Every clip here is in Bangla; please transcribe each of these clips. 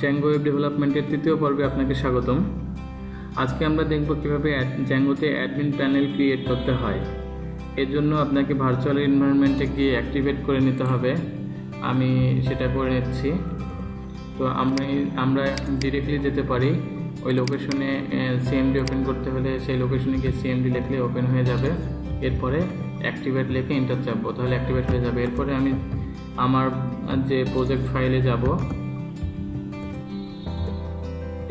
জ্যাঙ্গো ওয়েব ডেভেলপমেন্টের তৃতীয় পর্বে আপনাকে স্বাগতম। আজকে আমরা দেখব কীভাবে জ্যাঙ্গোতে অ্যাডমিন প্যানেল ক্রিয়েট করতে হয়। এর জন্য আপনাকে ভার্চুয়াল এনভায়রনমেন্টে গিয়ে অ্যাক্টিভেট করে নিতে হবে। আমি সেটা করে নিচ্ছি। তো আমি আমরা ডিরেক্টলি যেতে পারি। ওই লোকেশনে সিএমডি ওপেন করতে হলে সেই লোকেশনে গিয়ে সিএমডি লিখলে ওপেন হয়ে যাবে। এরপরে অ্যাক্টিভেট লিখে ইন্টার চাপবো। তাহলে অ্যাক্টিভেট হয়ে যাবে। এরপরে আমি আমার যে প্রজেক্ট ফাইলে যাব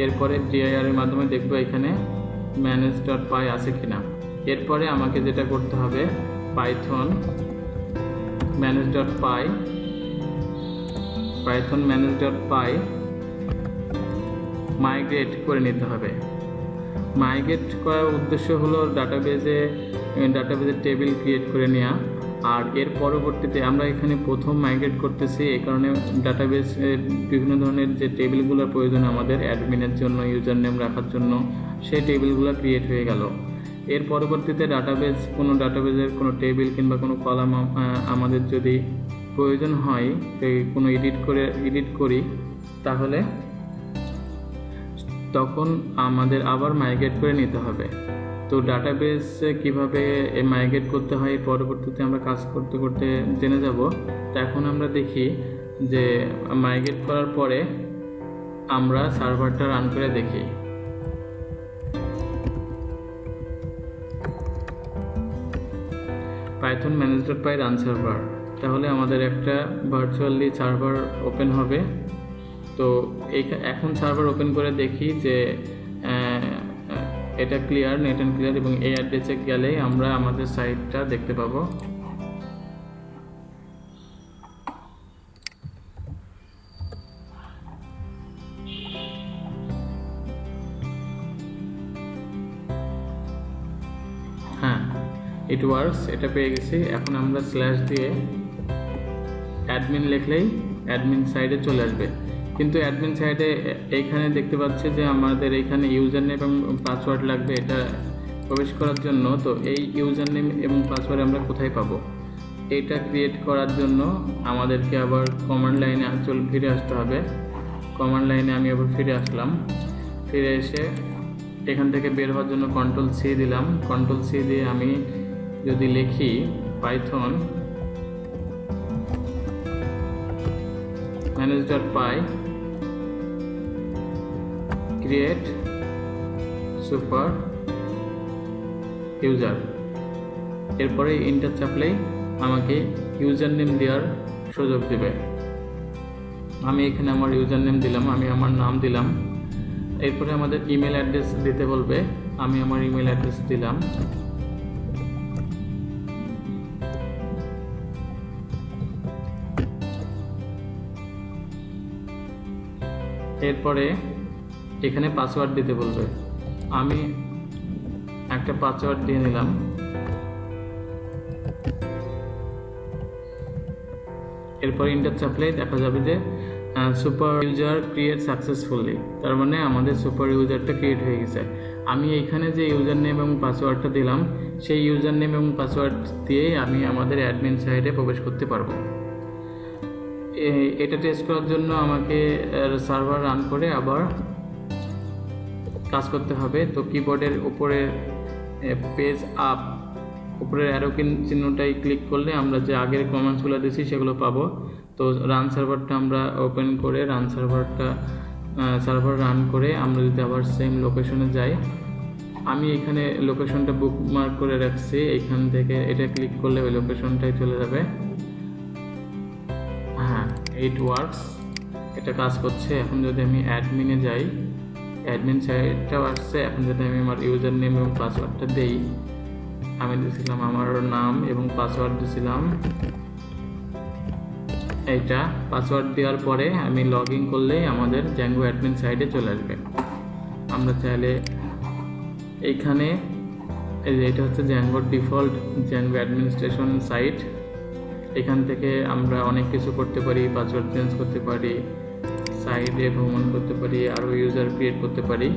এরপরে ডিআইআর এর মাধ্যমে দেখব এখানে ম্যানেজ ডট পাই আছে কিনা। এরপরে আমাকে যেটা করতে হবে python manage dot py python manage dot py migrate করে নিতে হবে। মাইগ্রেট করার উদ্দেশ্য হলো ডাটাবেজে ডাটাবেজের টেবিল ক্রিয়েট করে নেওয়া আর এর পরবর্তীতে আমরা এখানে প্রথম মাইগ্রেট করতেছি। এই কারণে ডাটাবেস বিভিন্ন ধরনের যে টেবিলগুলোর প্রয়োজন আমাদের অ্যাডমিনের জন্য ইউজার নেম রাখার জন্য, সেই টেবিলগুলো ক্রিয়েট হয়ে গেল। এর পরবর্তীতে ডাটাবেস কোনো ডাটাবেজের কোনো টেবিল কিংবা কোনো কলাম আমাদের যদি প্রয়োজন হয় কোনো এডিট করে এডিট করি, তাহলে তখন আমাদের আবার মাইগ্রেট করে নিতে হবে। তো ডাটাবেস কীভাবে মাইগ্রেট করতে হয় পরবর্তীতে আমরা কাজ করতে করতে জেনে যাব। তো এখন আমরা দেখি যে মাইগ্রেট করার পরে আমরা সার্ভারটা রান করে দেখি। Python manage dot py run server তাহলে আমাদের একটা ভার্চুয়ালি সার্ভার ওপেন হবে। তো এখন সার্ভার ওপেন করে দেখি যে এটা ক্লিয়ার নেট অ্যান্ড ক্লিয়ার এবং এই অ্যাড্রেসে গেলেই আমরা আমাদের সাইটটা দেখতে পাবো। হ্যাঁ ইট ওয়ার্কস এটা পেয়ে গেছি। এখন আমরা স্ল্যাশ দিয়ে অ্যাডমিন লিখলেই অ্যাডমিন সাইডে চলে আসবে। কিন্তু অ্যাডমিন সাইডে এইখানে দেখতে পাচ্ছি যে আমাদের এইখানে ইউজার নেম এবং পাসওয়ার্ড লাগবে এটা প্রবেশ করার জন্য। তো এই ইউজার নেম এবং পাসওয়ার্ড আমরা কোথায় পাবো? এটা ক্রিয়েট করার জন্য আমাদেরকে আবার কমান্ড লাইনে চল, ফিরে আসতে হবে। কমান্ড লাইনে আমি আবার ফিরে আসলাম। ফিরে এসে এখান থেকে বের হওয়ার জন্য কন্ট্রোল সি দিলাম। কন্ট্রোল সি দিয়ে আমি যদি লিখি python manage dot py create super user এরপরে ইন্টার চাপলেই আমাকে ইউজার নেম দেওয়ার সুযোগ দেবে। আমি এখানে আমার ইউজার নেম দিলাম, আমি আমার নাম দিলাম। এরপরে আমাদের ইমেল অ্যাড্রেস দিতে বলবে, আমি আমার ইমেল অ্যাড্রেস দিলাম। এরপরে এখানে পাসওয়ার্ড দিতে বলবে। আমি একটা পাসওয়ার্ড দিয়ে নিলাম। এরপর ইন্টার চাপলেই দেখা যাবে যে সুপার ইউজার ক্রিয়েট সাকসেসফুলি তার মানে আমাদের সুপার ইউজারটা ক্রিয়েট হয়ে গেছে। আমি এইখানে যে ইউজার নেম এবং পাসওয়ার্ডটা দিলাম, সেই ইউজার নেম এবং পাসওয়ার্ড দিয়েই আমি আমাদের অ্যাডমিন সাইটে প্রবেশ করতে পারব। এটা টেস্ট করার জন্য আমাকে সার্ভার রান করে আবার কাজ করতে হবে। তো কিবোর্ডের উপরে পেজ আপ উপরের অ্যারো চিহ্নটাই ক্লিক করলে আমরা যে আগের কমেন্টসগুলো দিয়েছি সেগুলো পাবো। তো রান সার্ভারটা আমরা ওপেন করে রান সার্ভারটা সার্ভার রান করে আমরা যদি আবার সেম লোকেশনে যাই, আমি এখানে লোকেশনটা বুকমার্ক করে রাখছি। এখান থেকে এটা ক্লিক করলে ওই লোকেশনটাই চলে যাবে। হ্যাঁ এইট ওয়ার্কস এটা কাজ করছে। এখন যদি আমি অ্যাডমিনে যাই অ্যাডমিন সাইটটাও আসছে এখন যদি আমি আমার ইউজার নেম এবং পাসওয়ার্ডটা দেই, আমি দিয়েছিলাম আমার নাম এবং পাসওয়ার্ড দিয়েছিলাম এইটা পাসওয়ার্ড দেওয়ার পরে আমি লগ ইন করলেই আমাদের জ্যাঙ্গো অ্যাডমিন সাইটে চলে আসবে। আমরা চাইলে এইখানে এটা হচ্ছে জ্যাঙ্গোর ডিফল্ট জ্যাঙ্গো অ্যাডমিনিস্ট্রেশন সাইট এখান থেকে আমরা অনেক কিছু করতে পারি পাসওয়ার্ড চেঞ্জ করতে পারি। সাইডে ভ্রমণ করতে পারি, আরও ইউজার ক্রিয়েট করতে পারি।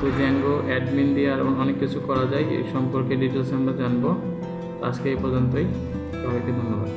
তো জ্যাঙ্গো অ্যাডমিন দিয়ে আর অনেক কিছু করা যায়, এই সম্পর্কে ডিটেলস আমরা জানব। আজকে এই পর্যন্তই। সবাইকে ধন্যবাদ।